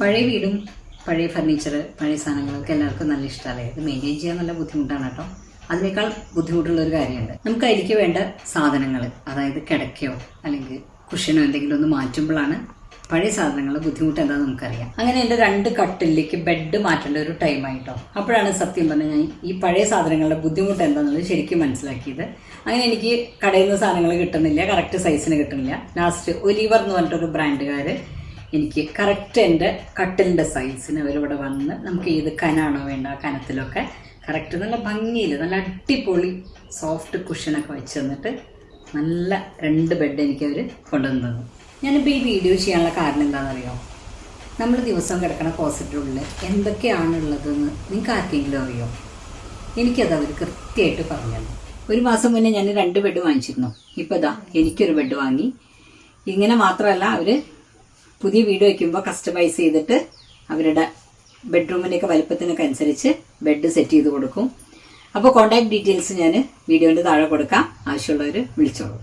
പഴയ വീടും പഴയ ഫർണിച്ചർ പഴയ സാധനങ്ങളൊക്കെ എല്ലാവർക്കും നല്ല ഇഷ്ടമല്ലേ ഇത് മെയിന്റെയിൻ ചെയ്യാൻ നല്ല ബുദ്ധിമുട്ടാണ് കേട്ടോ. അതിനേക്കാൾ ബുദ്ധിമുട്ടുള്ള ഒരു കാര്യമുണ്ട്. നമുക്ക് അതിലേക്ക് വേണ്ട സാധനങ്ങൾ അതായത് കിടക്കയോ അല്ലെങ്കിൽ കുഷനോ എന്തെങ്കിലും ഒന്ന് മാറ്റുമ്പോഴാണ് പഴയ സാധനങ്ങളുടെ ബുദ്ധിമുട്ട് എന്താണെന്ന് നമുക്കറിയാം. അങ്ങനെ എന്റെ രണ്ട് കട്ടിലേക്ക് ബെഡ് മാറ്റേണ്ട ഒരു ടൈം ആയിട്ടോ അപ്പോഴാണ് സത്യം പറഞ്ഞാൽ ഞാൻ ഈ പഴയ സാധനങ്ങളുടെ ബുദ്ധിമുട്ട് എന്താണെന്നുള്ളത് ശരിക്കും മനസ്സിലാക്കിയത്. അങ്ങനെ എനിക്ക് കടയിൽ നിന്ന് സാധനങ്ങൾ കിട്ടുന്നില്ല കറക്റ്റ് സൈസിന് കിട്ടുന്നില്ല. ലാസ്റ്റ് ഒലിവർ എന്ന് പറഞ്ഞിട്ടൊരു ബ്രാൻഡുകാർ എനിക്ക് കറക്റ്റ് എന്റെ കട്ടിലിന്റെ സൈസിന് അവരിവിടെ വന്ന് നമുക്ക് ഏത് കനാണോ വേണ്ട ആ കനത്തിലൊക്കെ കറക്റ്റ് നല്ല ഭംഗിയിൽ നല്ല അടിപൊളി സോഫ്റ്റ് കുഷനൊക്കെ വെച്ച് തന്നിട്ട് നല്ല രണ്ട് ബെഡ് എനിക്ക് അവർ കൊണ്ടുവന്ന് തന്നു ഞാനിപ്പോൾ ഈ വീഡിയോ ചെയ്യാനുള്ള കാരണം എന്താണെന്നറിയോ? നമ്മൾ ദിവസം കിടക്കണ പോസിറ്റീവുള്ളിൽ എന്തൊക്കെയാണുള്ളതെന്ന് നിങ്ങൾക്ക് ആർക്കെങ്കിലും അറിയോ? എനിക്കത് അവർ കൃത്യമായിട്ട് പറഞ്ഞു ഒരു മാസം മുന്നേ ഞാൻ രണ്ട് ബെഡ് വാങ്ങിച്ചിരുന്നു. ഇപ്പോൾ ഇതാ എനിക്കൊരു ബെഡ് വാങ്ങി. ഇങ്ങനെ മാത്രമല്ല അവർ പുതിയ വീട് വയ്ക്കുമ്പോൾ കസ്റ്റമൈസ് ചെയ്തിട്ട് അവരുടെ ബെഡ്റൂമിന്റെയൊക്കെ വലുപ്പത്തിനൊക്കെ അനുസരിച്ച് ബെഡ് സെറ്റ് ചെയ്ത് കൊടുക്കും. അപ്പോൾ കോൺടാക്ട് ഡീറ്റെയിൽസ് ഞാൻ വീഡിയോന്റെ താഴെ കൊടുക്കാം. ആവശ്യമുള്ളവർ വിളിച്ചോളൂ.